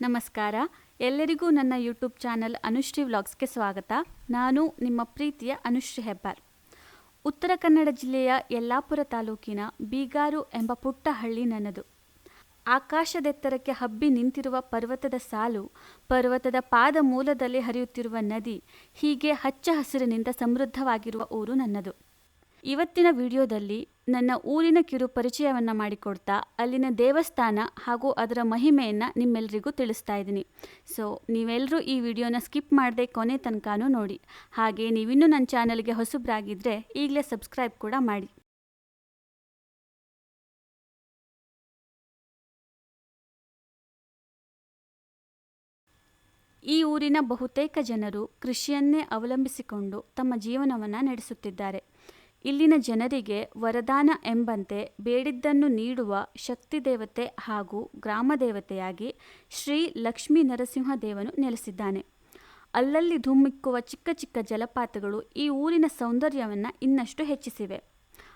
ನಮಸ್ಕಾರ. ಎಲ್ಲರಿಗೂ ನನ್ನ ಯೂಟ್ಯೂಬ್ ಚಾನಲ್ ಅನುಶ್ರೀ ವ್ಲಾಗ್ಸ್ಗೆ ಸ್ವಾಗತ. ನಾನು ನಿಮ್ಮ ಪ್ರೀತಿಯ ಅನುಶ್ರೀ ಹೆಬ್ಬಾರ್. ಉತ್ತರ ಕನ್ನಡ ಜಿಲ್ಲೆಯ ಯಲ್ಲಾಪುರ ತಾಲೂಕಿನ ಬೀಗಾರು ಎಂಬ ಪುಟ್ಟ ಹಳ್ಳಿ ನನ್ನದು ಆಕಾಶದೆತ್ತರಕ್ಕೆ ಹಬ್ಬಿ ನಿಂತಿರುವ ಪರ್ವತದ ಸಾಲು, ಪರ್ವತದ ಪಾದ ಮೂಲದಲ್ಲಿ ಹರಿಯುತ್ತಿರುವ ನದಿ ಹೀಗೆ ಹಚ್ಚ ಹಸಿರಿನಿಂದ ಸಮೃದ್ಧವಾಗಿರುವ ಊರು ನನ್ನದು. ಇವತ್ತಿನ ವಿಡಿಯೋದಲ್ಲಿ ನನ್ನ ಊರಿನ ಕಿರು ಪರಿಚಯವನ್ನು ಮಾಡಿಕೊಡ್ತಾ ಅಲ್ಲಿನ ದೇವಸ್ಥಾನ ಹಾಗೂ ಅದರ ಮಹಿಮೆಯನ್ನು ನಿಮ್ಮೆಲ್ಲರಿಗೂ ತಿಳಿಸ್ತಾ ಇದ್ದೀನಿ. ಸೊ ನೀವೆಲ್ಲರೂ ಈ ವಿಡಿಯೋನ ಸ್ಕಿಪ್ ಮಾಡದೆ ಕೊನೆ ತನಕನೂ ನೋಡಿ. ಹಾಗೆ ನೀವಿನ್ನೂ ನನ್ನ ಚಾನಲ್ಗೆ ಹೊಸಬ್ರಾಗಿದ್ದರೆ ಈಗಲೇ ಸಬ್ಸ್ಕ್ರೈಬ್ ಕೂಡ ಮಾಡಿ. ಈ ಊರಿನ ಬಹುತೇಕ ಜನರು ಕೃಷಿಯನ್ನೇ ಅವಲಂಬಿಸಿಕೊಂಡು ತಮ್ಮ ಜೀವನವನ್ನು ನಡೆಸುತ್ತಿದ್ದಾರೆ. ಇಲ್ಲಿನ ಜನರಿಗೆ ವರದಾನ ಎಂಬಂತೆ ಬೇಡಿದ್ದನ್ನು ನೀಡುವ ಶಕ್ತಿ ದೇವತೆ ಹಾಗೂ ಗ್ರಾಮ ದೇವತೆಯಾಗಿ ಶ್ರೀ ಲಕ್ಷ್ಮೀ ನರಸಿಂಹದೇವನು ನೆಲೆಸಿದ್ದಾನೆ. ಅಲ್ಲಲ್ಲಿ ಧುಮ್ಮಿಕ್ಕುವ ಚಿಕ್ಕ ಚಿಕ್ಕ ಜಲಪಾತಗಳು ಈ ಊರಿನ ಸೌಂದರ್ಯವನ್ನು ಇನ್ನಷ್ಟು ಹೆಚ್ಚಿಸಿವೆ.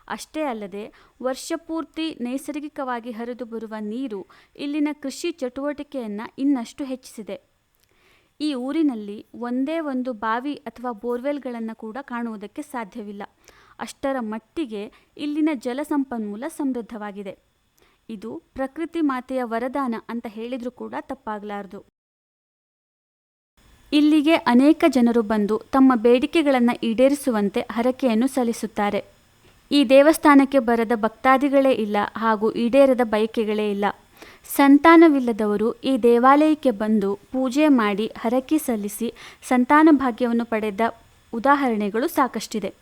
ಅಷ್ಟೇ ಅಲ್ಲದೆ ವರ್ಷಪೂರ್ತಿ ನೈಸರ್ಗಿಕವಾಗಿ ಹರಿದು ಬರುವ ನೀರು ಇಲ್ಲಿನ ಕೃಷಿ ಚಟುವಟಿಕೆಯನ್ನು ಇನ್ನಷ್ಟು ಹೆಚ್ಚಿಸಿದೆ. ಈ ಊರಿನಲ್ಲಿ ಒಂದೇ ಒಂದು ಬಾವಿ ಅಥವಾ ಬೋರ್ವೆಲ್ಗಳನ್ನು ಕೂಡ ಕಾಣುವುದಕ್ಕೆ ಸಾಧ್ಯವಿಲ್ಲ. ಅಷ್ಟರ ಮಟ್ಟಿಗೆ ಇಲ್ಲಿನ ಜಲಸಂಪನ್ಮೂಲ ಸಮೃದ್ಧವಾಗಿದೆ. ಇದು ಪ್ರಕೃತಿ ಮಾತೆಯ ವರದಾನ ಅಂತ ಹೇಳಿದರೂ ಕೂಡ ತಪ್ಪಾಗಲಾರದು. ಇಲ್ಲಿಗೆ ಅನೇಕ ಜನರು ಬಂದು ತಮ್ಮ ಬೇಡಿಕೆಗಳನ್ನು ಈಡೇರಿಸುವಂತೆ ಹರಕೆಯನ್ನು ಸಲ್ಲಿಸುತ್ತಾರೆ. ಈ ದೇವಸ್ಥಾನಕ್ಕೆ ಬರದ ಭಕ್ತಾದಿಗಳೇ ಇಲ್ಲ ಹಾಗೂ ಈಡೇರದ ಬಯಕೆಗಳೇ ಇಲ್ಲ. ಸಂತಾನವಿಲ್ಲದವರು ಈ ದೇವಾಲಯಕ್ಕೆ ಬಂದು ಪೂಜೆ ಮಾಡಿ ಹರಕೆ ಸಲ್ಲಿಸಿ ಸಂತಾನ ಭಾಗ್ಯವನ್ನು ಪಡೆದ ಉದಾಹರಣೆಗಳು ಸಾಕಷ್ಟಿದೆ.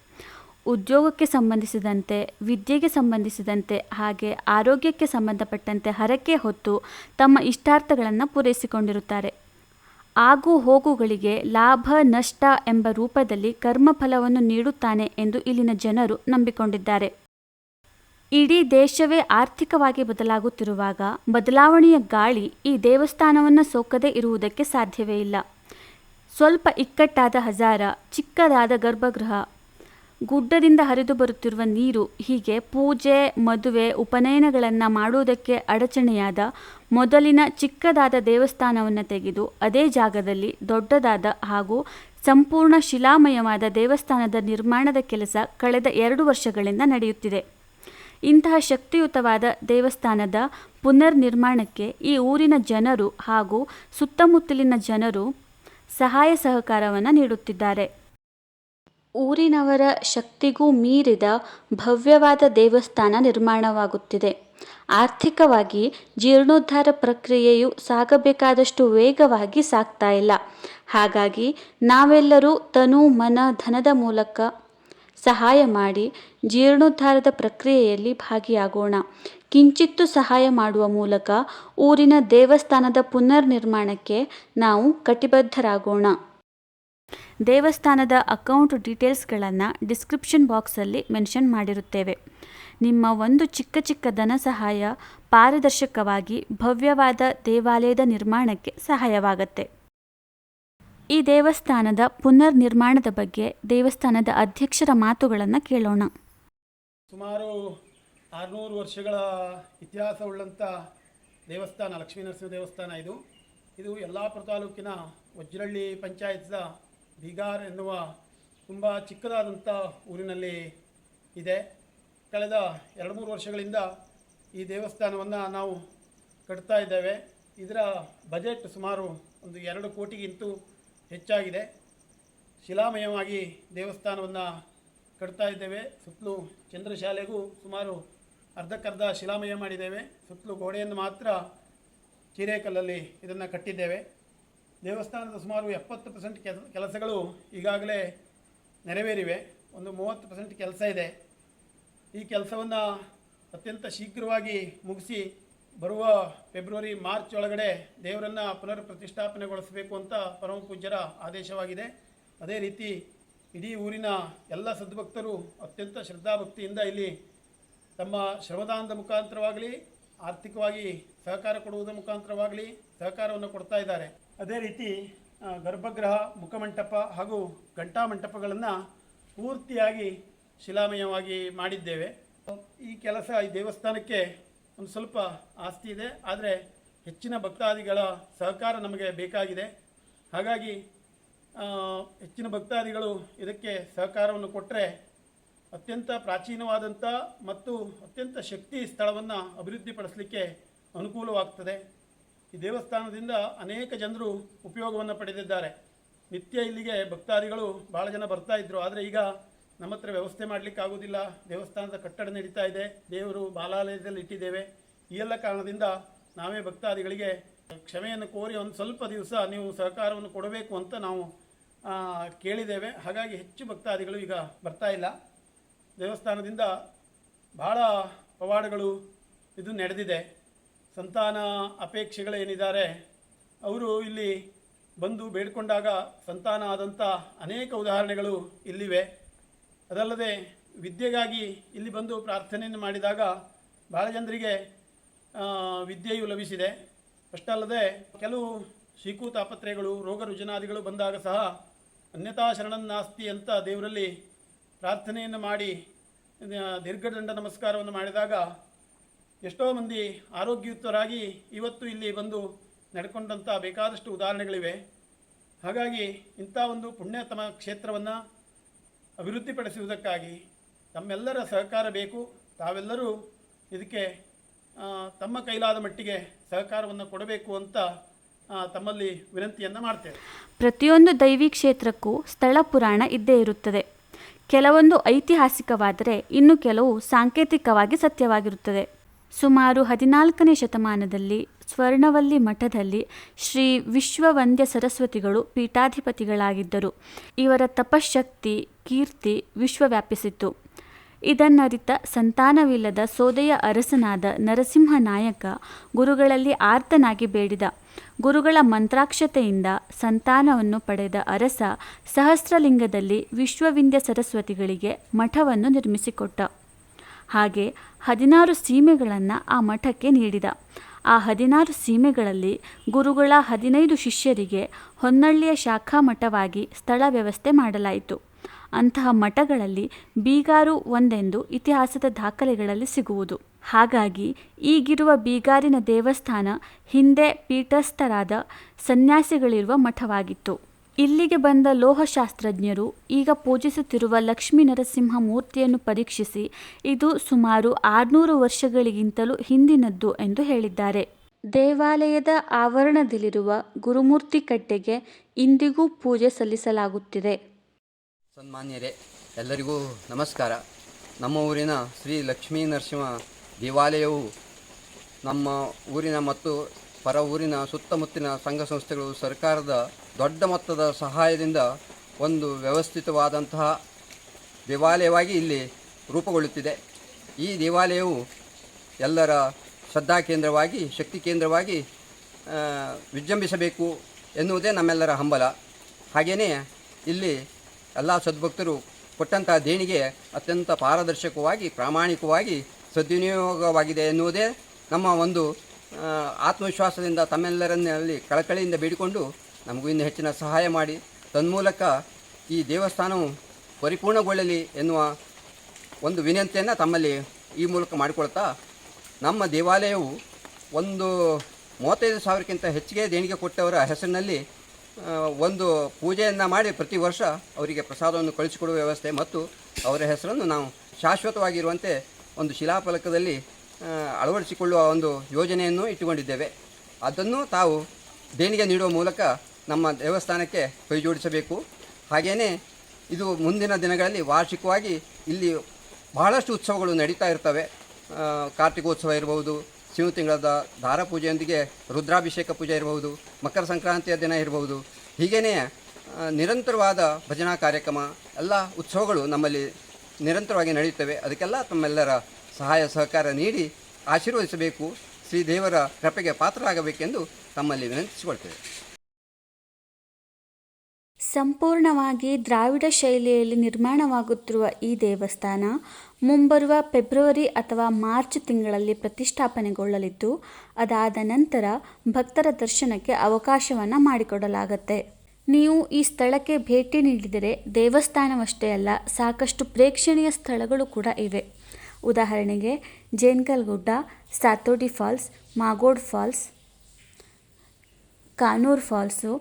ಉದ್ಯೋಗಕ್ಕೆ ಸಂಬಂಧಿಸಿದಂತೆ, ವಿದ್ಯೆಗೆ ಸಂಬಂಧಿಸಿದಂತೆ, ಹಾಗೆ ಆರೋಗ್ಯಕ್ಕೆ ಸಂಬಂಧಪಟ್ಟಂತೆ ಹರಕೆ ಹೊತ್ತು ತಮ್ಮ ಇಷ್ಟಾರ್ಥಗಳನ್ನು ಪೂರೈಸಿಕೊಂಡಿರುತ್ತಾರೆ. ಆಗು ಹೋಗುಗಳಿಗೆ ಲಾಭ, ನಷ್ಟ ಎಂಬ ರೂಪದಲ್ಲಿ ಕರ್ಮಫಲವನ್ನು ನೀಡುತ್ತಾನೆ ಎಂದು ಇಲ್ಲಿನ ಜನರು ನಂಬಿಕೊಂಡಿದ್ದಾರೆ. ಇಡೀ ದೇಶವೇ ಆರ್ಥಿಕವಾಗಿ ಬದಲಾಗುತ್ತಿರುವಾಗ ಬದಲಾವಣೆಯ ಗಾಳಿ ಈ ದೇವಸ್ಥಾನವನ್ನು ಸೋಕದೇ ಇರುವುದಕ್ಕೆ ಸಾಧ್ಯವೇ ಇಲ್ಲ. ಸ್ವಲ್ಪ ಇಕ್ಕಟ್ಟಾದ ಹಜಾರ, ಚಿಕ್ಕದಾದ ಗರ್ಭಗೃಹ ಗುಡ್ಡದಿಂದ ಹರಿದು ಬರುತ್ತಿರುವ ನೀರು ಹೀಗೆ ಪೂಜೆ, ಮದುವೆ, ಉಪನಯನಗಳನ್ನು ಮಾಡುವುದಕ್ಕೆ ಅಡಚಣೆಯಾದ ಮೊದಲಿನ ಚಿಕ್ಕದಾದ ದೇವಸ್ಥಾನವನ್ನು ತೆಗೆದು ಅದೇ ಜಾಗದಲ್ಲಿ ದೊಡ್ಡದಾದ ಹಾಗೂ ಸಂಪೂರ್ಣ ಶಿಲಾಮಯವಾದ ದೇವಸ್ಥಾನದ ನಿರ್ಮಾಣದ ಕೆಲಸ ಕಳೆದ ಎರಡು ವರ್ಷಗಳಿಂದ ನಡೆಯುತ್ತಿದೆ. ಇಂತಹ ಶಕ್ತಿಯುತವಾದ ದೇವಸ್ಥಾನದ ಪುನರ್ ನಿರ್ಮಾಣಕ್ಕೆ ಈ ಊರಿನ ಜನರು ಹಾಗೂ ಸುತ್ತಮುತ್ತಲಿನ ಜನರು ಸಹಾಯ ಸಹಕಾರವನ್ನು ನೀಡುತ್ತಿದ್ದಾರೆ. ಊರಿನವರ ಶಕ್ತಿಗೂ ಮೀರಿದ ಭವ್ಯವಾದ ದೇವಸ್ಥಾನ ನಿರ್ಮಾಣವಾಗುತ್ತಿದೆ. ಆರ್ಥಿಕವಾಗಿ ಜೀರ್ಣೋದ್ಧಾರ ಪ್ರಕ್ರಿಯೆಯು ಸಾಗಬೇಕಾದಷ್ಟು ವೇಗವಾಗಿ ಸಾಗ್ತಾ ಇಲ್ಲ. ಹಾಗಾಗಿ ನಾವೆಲ್ಲರೂ ತನು ಮನ ಧನದ ಮೂಲಕ ಸಹಾಯ ಮಾಡಿ ಜೀರ್ಣೋದ್ಧಾರದ ಪ್ರಕ್ರಿಯೆಯಲ್ಲಿ ಭಾಗಿಯಾಗೋಣ. ಕಿಂಚಿತ್ತು ಸಹಾಯ ಮಾಡುವ ಮೂಲಕ ಊರಿನ ದೇವಸ್ಥಾನದ ಪುನರ್ ನಿರ್ಮಾಣಕ್ಕೆ ನಾವು ಕಟಿಬದ್ಧರಾಗೋಣ. ದೇವಸ್ಥಾನದ ಅಕೌಂಟ್ ಡೀಟೇಲ್ಸ್ಗಳನ್ನು ಡಿಸ್ಕ್ರಿಪ್ಷನ್ ಬಾಕ್ಸಲ್ಲಿ ಮೆನ್ಷನ್ ಮಾಡಿರುತ್ತೇವೆ. ನಿಮ್ಮ ಒಂದು ಚಿಕ್ಕ ಚಿಕ್ಕ ಧನ ಸಹಾಯ ಪಾರದರ್ಶಕವಾಗಿ ಭವ್ಯವಾದ ದೇವಾಲಯದ ನಿರ್ಮಾಣಕ್ಕೆ ಸಹಾಯವಾಗುತ್ತೆ. ಈ ದೇವಸ್ಥಾನದ ಪುನರ್ ನಿರ್ಮಾಣದ ಬಗ್ಗೆ ದೇವಸ್ಥಾನದ ಅಧ್ಯಕ್ಷರ ಮಾತುಗಳನ್ನು ಕೇಳೋಣ. ಸುಮಾರು ಆರುನೂರು ವರ್ಷಗಳ ಇತಿಹಾಸವುಳ್ಳಂಥ ದೇವಸ್ಥಾನ, ಲಕ್ಷ್ಮೀ ನರಸಿಂಹ ದೇವಸ್ಥಾನ ಇದು. ಇದು ಯಲ್ಲಾಪುರ ತಾಲೂಕಿನ ವಜ್ರಳ್ಳಿ ಪಂಚಾಯತ್ದ ಬೀಗಾರ್ ಎನ್ನುವ ತುಂಬ ಚಿಕ್ಕದಾದಂಥ ಊರಿನಲ್ಲಿ ಇದೆ. ಕಳೆದ ಎರಡು ಮೂರು ವರ್ಷಗಳಿಂದ ಈ ದೇವಸ್ಥಾನವನ್ನು ನಾವು ಕಟ್ತಾ ಇದ್ದೇವೆ. ಇದರ ಬಜೆಟ್ ಸುಮಾರು ಒಂದು ಎರಡು ಕೋಟಿಗಿಂತೂ ಹೆಚ್ಚಾಗಿದೆ. ಶಿಲಾಮಯವಾಗಿ ದೇವಸ್ಥಾನವನ್ನು ಕಟ್ತಾ ಇದ್ದೇವೆ. ಸುತ್ತಲೂ ಚಂದ್ರಶಾಲೆಗೂ ಸುಮಾರು ಅರ್ಧಕ್ಕರ್ಧ ಶಿಲಾಮಯ ಮಾಡಿದ್ದೇವೆ. ಸುತ್ತಲೂ ಗೋಡೆಯನ್ನು ಮಾತ್ರ ಚೀರೇಕಲ್ಲಲ್ಲಿ ಇದನ್ನು ಕಟ್ಟಿದ್ದೇವೆ. ದೇವಸ್ಥಾನದ ಸುಮಾರು ಎಪ್ಪತ್ತು ಪರ್ಸೆಂಟ್ ಕೆಲಸಗಳು ಈಗಾಗಲೇ ನೆರವೇರಿವೆ. ಒಂದು ಮೂವತ್ತು ಪರ್ಸೆಂಟ್ ಕೆಲಸ ಇದೆ. ಈ ಕೆಲಸವನ್ನು ಅತ್ಯಂತ ಶೀಘ್ರವಾಗಿ ಮುಗಿಸಿ ಬರುವ ಫೆಬ್ರವರಿ, ಮಾರ್ಚ್ ಒಳಗಡೆ ದೇವರನ್ನು ಪುನರ್ ಪ್ರತಿಷ್ಠಾಪನೆಗೊಳಿಸಬೇಕು ಅಂತ ಪರಮ ಪೂಜ್ಯರ ಆದೇಶವಾಗಿದೆ. ಅದೇ ರೀತಿ ಇಡೀ ಊರಿನ ಎಲ್ಲ ಸದ್ಭಕ್ತರು ಅತ್ಯಂತ ಶ್ರದ್ಧಾಭಕ್ತಿಯಿಂದ ಇಲ್ಲಿ ತಮ್ಮ ಶ್ರಮದಾನದ ಮುಖಾಂತರವಾಗಲಿ, ಆರ್ಥಿಕವಾಗಿ ಸಹಕಾರ ಕೊಡುವುದರ ಮುಖಾಂತರವಾಗಲಿ ಸಹಕಾರವನ್ನು ಕೊಡ್ತಾ ಇದ್ದಾರೆ. ಅದೇ ರೀತಿ ಗರ್ಭಗೃಹ, ಮುಖಮಂಟಪ ಹಾಗೂ ಘಂಟಾ ಮಂಟಪಗಳನ್ನು ಪೂರ್ತಿಯಾಗಿ ಶಿಲಾಮಯವಾಗಿ ಮಾಡಿದ್ದೇವೆ. ಈ ಕೆಲಸ ಈ ದೇವಸ್ಥಾನಕ್ಕೆ ಒಂದು ಸ್ವಲ್ಪ ಆಸ್ತಿ ಇದೆ. ಆದರೆ ಹೆಚ್ಚಿನ ಭಕ್ತಾದಿಗಳ ಸಹಕಾರ ನಮಗೆ ಬೇಕಾಗಿದೆ. ಹಾಗಾಗಿ ಹೆಚ್ಚಿನ ಭಕ್ತಾದಿಗಳು ಇದಕ್ಕೆ ಸಹಕಾರವನ್ನು ಕೊಟ್ಟರೆ ಅತ್ಯಂತ ಪ್ರಾಚೀನವಾದಂಥ ಮತ್ತು ಅತ್ಯಂತ ಶಕ್ತಿ ಸ್ಥಳವನ್ನು ಅಭಿವೃದ್ಧಿಪಡಿಸಲಿಕ್ಕೆ ಅನುಕೂಲವಾಗ್ತದೆ. ಈ ದೇವಸ್ಥಾನದಿಂದ ಅನೇಕ ಜನರು ಉಪಯೋಗವನ್ನು ಪಡೆದಿದ್ದಾರೆ. ನಿತ್ಯ ಇಲ್ಲಿಗೆ ಭಕ್ತಾದಿಗಳು ಭಾಳ ಜನ ಬರ್ತಾ ಇದ್ರು. ಆದರೆ ಈಗ ನಮ್ಮ ಹತ್ರ ವ್ಯವಸ್ಥೆ ಮಾಡಲಿಕ್ಕೆ ಆಗೋದಿಲ್ಲ. ದೇವಸ್ಥಾನದ ಕಟ್ಟಡ ನಡೀತಾ ಇದೆ. ದೇವರು ಬಾಲಾಲಯದಲ್ಲಿ ಇಟ್ಟಿದ್ದೇವೆ. ಈ ಎಲ್ಲ ಕಾರಣದಿಂದ ನಾವೇ ಭಕ್ತಾದಿಗಳಿಗೆ ಕ್ಷಮೆಯನ್ನು ಕೋರಿ ಒಂದು ಸ್ವಲ್ಪ ದಿವಸ ನೀವು ಸಹಕಾರವನ್ನು ಕೊಡಬೇಕು ಅಂತ ನಾವು ಕೇಳಿದ್ದೇವೆ. ಹಾಗಾಗಿ ಹೆಚ್ಚು ಭಕ್ತಾದಿಗಳು ಈಗ ಬರ್ತಾ ಇಲ್ಲ. ದೇವಸ್ಥಾನದಿಂದ ಭಾಳ ಪವಾಡಗಳು ಇದು ನಡೆದಿದೆ. ಸಂತಾನ ಅಪೇಕ್ಷೆಗಳೇನಿದ್ದಾರೆ, ಅವರು ಇಲ್ಲಿ ಬಂದು ಬೇಡಿಕೊಂಡಾಗ ಸಂತಾನ ಆದಂಥ ಅನೇಕ ಉದಾಹರಣೆಗಳು ಇಲ್ಲಿವೆ. ಅದಲ್ಲದೆ ವಿದ್ಯೆಗಾಗಿ ಇಲ್ಲಿ ಬಂದು ಪ್ರಾರ್ಥನೆಯನ್ನು ಮಾಡಿದಾಗ ಬಹಳ ಜನರಿಗೆ ವಿದ್ಯೆಯು ಲಭಿಸಿದೆ. ಅಷ್ಟಲ್ಲದೆ ಕೆಲವು ಶೀಕು ತಾಪತ್ರೆಗಳು, ರೋಗ ರುಜನಾದಿಗಳು ಬಂದಾಗ ಸಹ ಅನ್ಯತಾ ಶರಣನ್ನಾಸ್ತಿ ಅಂತ ದೇವರಲ್ಲಿ ಪ್ರಾರ್ಥನೆಯನ್ನು ಮಾಡಿ ದೀರ್ಘದಂಡ ನಮಸ್ಕಾರವನ್ನು ಮಾಡಿದಾಗ ಎಷ್ಟೋ ಮಂದಿ ಆರೋಗ್ಯಯುತರಾಗಿ ಇವತ್ತು ಇಲ್ಲಿ ಬಂದು ನಡ್ಕೊಂಡಂಥ ಬೇಕಾದಷ್ಟು ಉದಾಹರಣೆಗಳಿವೆ. ಹಾಗಾಗಿ ಇಂಥ ಒಂದು ಪುಣ್ಯತಮ ಕ್ಷೇತ್ರವನ್ನು ಅಭಿವೃದ್ಧಿಪಡಿಸುವುದಕ್ಕಾಗಿ ತಮ್ಮೆಲ್ಲರ ಸಹಕಾರ ಬೇಕು. ತಾವೆಲ್ಲರೂ ಇದಕ್ಕೆ ತಮ್ಮ ಕೈಲಾದ ಮಟ್ಟಿಗೆ ಸಹಕಾರವನ್ನು ಕೊಡಬೇಕು ಅಂತ ತಮ್ಮಲ್ಲಿ ವಿನಂತಿಯನ್ನು ಮಾಡ್ತೇವೆ. ಪ್ರತಿಯೊಂದು ದೈವಿ ಕ್ಷೇತ್ರಕ್ಕೂ ಸ್ಥಳ ಪುರಾಣ ಇದ್ದೇ ಇರುತ್ತದೆ. ಕೆಲವೊಂದು ಐತಿಹಾಸಿಕವಾದರೆ ಇನ್ನು ಕೆಲವು ಸಾಂಕೇತಿಕವಾಗಿ ಸತ್ಯವಾಗಿರುತ್ತದೆ. ಸುಮಾರು ಹದಿನಾಲ್ಕನೇ ಶತಮಾನದಲ್ಲಿ ಸ್ವರ್ಣವಲ್ಲಿ ಮಠದಲ್ಲಿ ಶ್ರೀ ವಿಶ್ವವಂದ್ಯ ಸರಸ್ವತಿಗಳು ಪೀಠಾಧಿಪತಿಗಳಾಗಿದ್ದರು. ಇವರ ತಪಶಕ್ತಿ ಕೀರ್ತಿ ವಿಶ್ವವ್ಯಾಪಿಸಿತ್ತು. ಇದನ್ನರಿತ ಸಂತಾನವಿಲ್ಲದ ಸೋದೆಯ ಅರಸನಾದ ನರಸಿಂಹ ನಾಯಕ ಗುರುಗಳಲ್ಲಿ ಆರ್ತನಾಗಿ ಬೇಡಿದ. ಗುರುಗಳ ಮಂತ್ರಾಕ್ಷತೆಯಿಂದ ಸಂತಾನವನ್ನು ಪಡೆದ ಅರಸ ಸಹಸ್ರಲಿಂಗದಲ್ಲಿ ವಿಶ್ವವಿಂದ್ಯ ಸರಸ್ವತಿಗಳಿಗೆ ಮಠವನ್ನು ನಿರ್ಮಿಸಿಕೊಟ್ಟ. ಹಾಗೆ ಹದಿನಾರು ಸೀಮೆಗಳನ್ನು ಆ ಮಠಕ್ಕೆ ನೀಡಿದ. ಆ ಹದಿನಾರು ಸೀಮೆಗಳಲ್ಲಿ ಗುರುಗಳ ಹದಿನೈದು ಶಿಷ್ಯರಿಗೆ ಹೊನ್ನಳ್ಳಿಯ ಶಾಖಾ ಮಠವಾಗಿ ಸ್ಥಳ ವ್ಯವಸ್ಥೆ ಮಾಡಲಾಯಿತು. ಅಂತಹ ಮಠಗಳಲ್ಲಿ ಬೀಗಾರು ಒಂದೆಂದು ಇತಿಹಾಸದ ದಾಖಲೆಗಳಲ್ಲಿ ಸಿಗುವುದು. ಹಾಗಾಗಿ ಈಗಿರುವ ಬೀಗಾರಿನ ದೇವಸ್ಥಾನ ಹಿಂದೆ ಪೀಠಸ್ಥರಾದ ಸನ್ಯಾಸಿಗಳಿರುವ ಮಠವಾಗಿತ್ತು. ಇಲ್ಲಿಗೆ ಬಂದ ಲೋಹಶಾಸ್ತ್ರಜ್ಞರು ಈಗ ಪೂಜಿಸುತ್ತಿರುವ ಲಕ್ಷ್ಮೀ ನರಸಿಂಹ ಮೂರ್ತಿಯನ್ನು ಪರೀಕ್ಷಿಸಿ ಇದು ಸುಮಾರು ಆರುನೂರು ವರ್ಷಗಳಿಗಿಂತಲೂ ಹಿಂದಿನದ್ದು ಎಂದು ಹೇಳಿದ್ದಾರೆ. ದೇವಾಲಯದ ಆವರಣದಲ್ಲಿರುವ ಗುರುಮೂರ್ತಿ ಕಟ್ಟೆಗೆ ಇಂದಿಗೂ ಪೂಜೆ ಸಲ್ಲಿಸಲಾಗುತ್ತಿದೆ. ಸನ್ಮಾನ್ಯರೇ, ಎಲ್ಲರಿಗೂ ನಮಸ್ಕಾರ. ನಮ್ಮ ಊರಿನ ಶ್ರೀ ಲಕ್ಷ್ಮೀ ನರಸಿಂಹ ದೇವಾಲಯವು ನಮ್ಮ ಊರಿನ ಮತ್ತು ಪರ ಊರಿನ ಸುತ್ತಮುತ್ತಲಿನ ಸಂಘ ಸಂಸ್ಥೆಗಳು, ಸರ್ಕಾರದ ದೊಡ್ಡ ಮೊತ್ತದ ಸಹಾಯದಿಂದ ಒಂದು ವ್ಯವಸ್ಥಿತವಾದಂತಹ ದೇವಾಲಯವಾಗಿ ಇಲ್ಲಿ ರೂಪುಗೊಳ್ಳುತ್ತಿದೆ. ಈ ದೇವಾಲಯವು ಎಲ್ಲರ ಶ್ರದ್ಧಾ ಕೇಂದ್ರವಾಗಿ, ಶಕ್ತಿ ಕೇಂದ್ರವಾಗಿ ವಿಜೃಂಭಿಸಬೇಕು ಎನ್ನುವುದೇ ನಮ್ಮೆಲ್ಲರ ಹಂಬಲ. ಹಾಗೆಯೇ ಇಲ್ಲಿ ಎಲ್ಲ ಸದ್ಭಕ್ತರು ಕೊಟ್ಟಂತಹ ದೇಣಿಗೆ ಅತ್ಯಂತ ಪಾರದರ್ಶಕವಾಗಿ, ಪ್ರಾಮಾಣಿಕವಾಗಿ, ಸದ್ವಿನಿಯೋಗವಾಗಿದೆ ಎನ್ನುವುದೇ ನಮ್ಮ ಒಂದು ಆತ್ಮವಿಶ್ವಾಸದಿಂದ ತಮ್ಮೆಲ್ಲರನ್ನೇ ಅಲ್ಲಿ ಕಳಕಳಿಯಿಂದ ಬೇಡಿಕೊಂಡು ನಮಗೂ ಇನ್ನು ಹೆಚ್ಚಿನ ಸಹಾಯ ಮಾಡಿ. ತನ್ಮೂಲಕ ಈ ದೇವಸ್ಥಾನವು ಪರಿಪೂರ್ಣಗೊಳ್ಳಲಿ ಎನ್ನುವ ಒಂದು ವಿನಂತಿಯನ್ನು ತಮ್ಮಲ್ಲಿ ಈ ಮೂಲಕ ಮಾಡಿಕೊಳ್ತಾ ನಮ್ಮ ದೇವಾಲಯವು ಒಂದು ಮೂವತ್ತೈದು ಸಾವಿರಕ್ಕಿಂತ ಹೆಚ್ಚಿಗೆ ದೇಣಿಗೆ ಕೊಟ್ಟವರ ಹೆಸರಿನಲ್ಲಿ ಒಂದು ಪೂಜೆಯನ್ನು ಮಾಡಿ ಪ್ರತಿ ವರ್ಷ ಅವರಿಗೆ ಪ್ರಸಾದವನ್ನು ಕಳಿಸಿಕೊಡುವ ವ್ಯವಸ್ಥೆ ಮತ್ತು ಅವರ ಹೆಸರನ್ನು ನಾವು ಶಾಶ್ವತವಾಗಿರುವಂತೆ ಒಂದು ಶಿಲಾಫಲಕದಲ್ಲಿ ಅಳವಡಿಸಿಕೊಳ್ಳುವ ಒಂದು ಯೋಜನೆಯನ್ನು ಇಟ್ಟುಕೊಂಡಿದ್ದೇವೆ. ಅದನ್ನು ತಾವು ದೇಣಿಗೆ ನೀಡುವ ಮೂಲಕ ನಮ್ಮ ದೇವಸ್ಥಾನಕ್ಕೆ ಕೈ ಜೋಡಿಸಬೇಕು ಹಾಗೆಯೇ ಇದು ಮುಂದಿನ ದಿನಗಳಲ್ಲಿ ವಾರ್ಷಿಕವಾಗಿ ಇಲ್ಲಿ ಬಹಳಷ್ಟು ಉತ್ಸವಗಳು ನಡೀತಾ ಇರ್ತವೆ. ಕಾರ್ತಿಕೋತ್ಸವ ಇರಬಹುದು, ಶಿವ ತಿಂಗಳದ ದಾರ ಪೂಜೆಯೊಂದಿಗೆ ರುದ್ರಾಭಿಷೇಕ ಪೂಜೆ ಇರಬಹುದು, ಮಕರ ಸಂಕ್ರಾಂತಿಯ ದಿನ ಇರಬಹುದು. ಹೀಗೆಯೇ ನಿರಂತರವಾದ ಭಜನಾ ಕಾರ್ಯಕ್ರಮ, ಎಲ್ಲ ಉತ್ಸವಗಳು ನಮ್ಮಲ್ಲಿ ನಿರಂತರವಾಗಿ ನಡೆಯುತ್ತವೆ. ಅದಕ್ಕೆಲ್ಲ ತಮ್ಮೆಲ್ಲರ ಸಹಾಯ ಸಹಕಾರ ನೀಡಿ ಆಶೀರ್ವದಿಸಬೇಕು. ಶ್ರೀ ದೇವರ ಕೃಪೆಗೆ ಪಾತ್ರರಾಗಬೇಕೆಂದು ತಮ್ಮಲ್ಲಿ ವಿನಂತಿಸಿಕೊಳ್ತೇವೆ. ಸಂಪೂರ್ಣವಾಗಿ ದ್ರಾವಿಡ ಶೈಲಿಯಲ್ಲಿ ನಿರ್ಮಾಣವಾಗುತ್ತಿರುವ ಈ ದೇವಸ್ಥಾನ ಮುಂಬರುವ ಫೆಬ್ರವರಿ ಅಥವಾ ಮಾರ್ಚ್ ತಿಂಗಳಲ್ಲಿ ಪ್ರತಿಷ್ಠಾಪನೆಗೊಳ್ಳಲಿದ್ದು, ಅದಾದ ನಂತರ ಭಕ್ತರ ದರ್ಶನಕ್ಕೆ ಅವಕಾಶವನ್ನು ಮಾಡಿಕೊಡಲಾಗುತ್ತೆ. ನೀವು ಈ ಸ್ಥಳಕ್ಕೆ ಭೇಟಿ ನೀಡಿದರೆ ದೇವಸ್ಥಾನವಷ್ಟೇ ಅಲ್ಲ, ಸಾಕಷ್ಟು ಪ್ರೇಕ್ಷಣೀಯ ಸ್ಥಳಗಳು ಕೂಡ ಇವೆ. ಉದಾಹರಣೆಗೆ ಜೇನ್ಕಲ್ ಗುಡ್ಡ Sathodi falls, Magod falls, Kanur falls,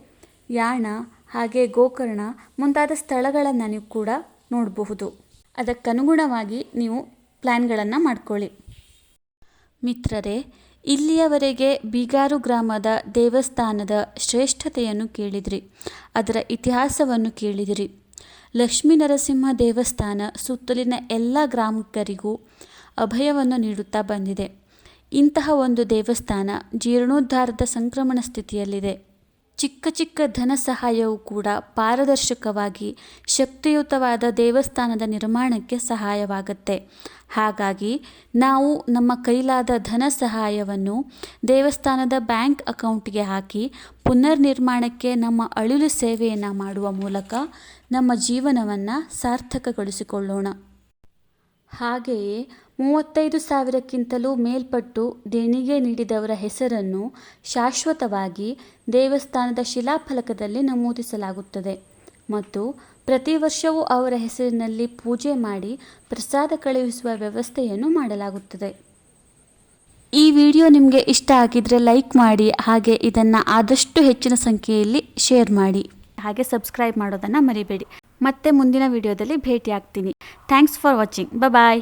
Yana ಹಾಗೆ ಗೋಕರ್ಣ ಮುಂತಾದ ಸ್ಥಳಗಳನ್ನು ನೀವು ಕೂಡ ನೋಡಬಹುದು. ಅದಕ್ಕನುಗುಣವಾಗಿ ನೀವು ಪ್ಲ್ಯಾನ್ಗಳನ್ನು ಮಾಡ್ಕೊಳ್ಳಿ. ಮಿತ್ರರೇ, ಇಲ್ಲಿಯವರೆಗೆ ಬೀಗಾರು ಗ್ರಾಮದ ದೇವಸ್ಥಾನದ ಶ್ರೇಷ್ಠತೆಯನ್ನು ಕೇಳಿದಿರಿ, ಅದರ ಇತಿಹಾಸವನ್ನು ಕೇಳಿದಿರಿ. ಲಕ್ಷ್ಮೀ ನರಸಿಂಹ ದೇವಸ್ಥಾನ ಸುತ್ತಲಿನ ಎಲ್ಲ ಗ್ರಾಮಕ್ಕರಿಗೂ ಅಭಯವನ್ನು ನೀಡುತ್ತಾ ಬಂದಿದೆ. ಇಂತಹ ಒಂದು ದೇವಸ್ಥಾನ ಜೀರ್ಣೋದ್ಧಾರದ ಸಂಕ್ರಮಣ ಸ್ಥಿತಿಯಲ್ಲಿದೆ. ಚಿಕ್ಕ ಚಿಕ್ಕ ಧನ ಸಹಾಯವೂ ಕೂಡ ಪಾರದರ್ಶಕವಾಗಿ ಶಕ್ತಿಯುತವಾದ ದೇವಸ್ಥಾನದ ನಿರ್ಮಾಣಕ್ಕೆ ಸಹಾಯವಾಗುತ್ತೆ. ಹಾಗಾಗಿ ನಾವು ನಮ್ಮ ಕೈಲಾದ ಧನ ಸಹಾಯವನ್ನು ದೇವಸ್ಥಾನದ ಬ್ಯಾಂಕ್ ಅಕೌಂಟ್ಗೆ ಹಾಕಿ ಪುನರ್ ನಿರ್ಮಾಣಕ್ಕೆ ನಮ್ಮ ಅಳಿಲು ಸೇವೆಯನ್ನು ಮಾಡುವ ಮೂಲಕ ನಮ್ಮ ಜೀವನವನ್ನು ಸಾರ್ಥಕಗೊಳಿಸಿಕೊಳ್ಳೋಣ. ಹಾಗೆಯೇ ಮೂವತ್ತೈದು ಸಾವಿರಕ್ಕಿಂತಲೂ ಮೇಲ್ಪಟ್ಟು ದೇಣಿಗೆ ನೀಡಿದವರ ಹೆಸರನ್ನು ಶಾಶ್ವತವಾಗಿ ದೇವಸ್ಥಾನದ ಶಿಲಾಫಲಕದಲ್ಲಿ ನಮೂದಿಸಲಾಗುತ್ತದೆ. ಮತ್ತು ಪ್ರತಿ ವರ್ಷವೂ ಅವರ ಹೆಸರಿನಲ್ಲಿ ಪೂಜೆ ಮಾಡಿ ಪ್ರಸಾದ ಕಳುಹಿಸುವ ವ್ಯವಸ್ಥೆಯನ್ನು ಮಾಡಲಾಗುತ್ತದೆ. ಈ ವಿಡಿಯೋ ನಿಮಗೆ ಇಷ್ಟ ಆಗಿದ್ರೆ ಲೈಕ್ ಮಾಡಿ, ಹಾಗೆ ಇದನ್ನು ಆದಷ್ಟು ಹೆಚ್ಚಿನ ಸಂಖ್ಯೆಯಲ್ಲಿ ಶೇರ್ ಮಾಡಿ. ಹಾಗೆ ಸಬ್ಸ್ಕ್ರೈಬ್ ಮಾಡೋದನ್ನು ಮರಿಬೇಡಿ. ಮತ್ತೆ ಮುಂದಿನ ವಿಡಿಯೋದಲ್ಲಿ ಭೇಟಿ ಆಗ್ತೀನಿ ಥ್ಯಾಂಕ್ಸ್ ಫಾರ್ ವಾಚಿಂಗ್. ಬಾಯ್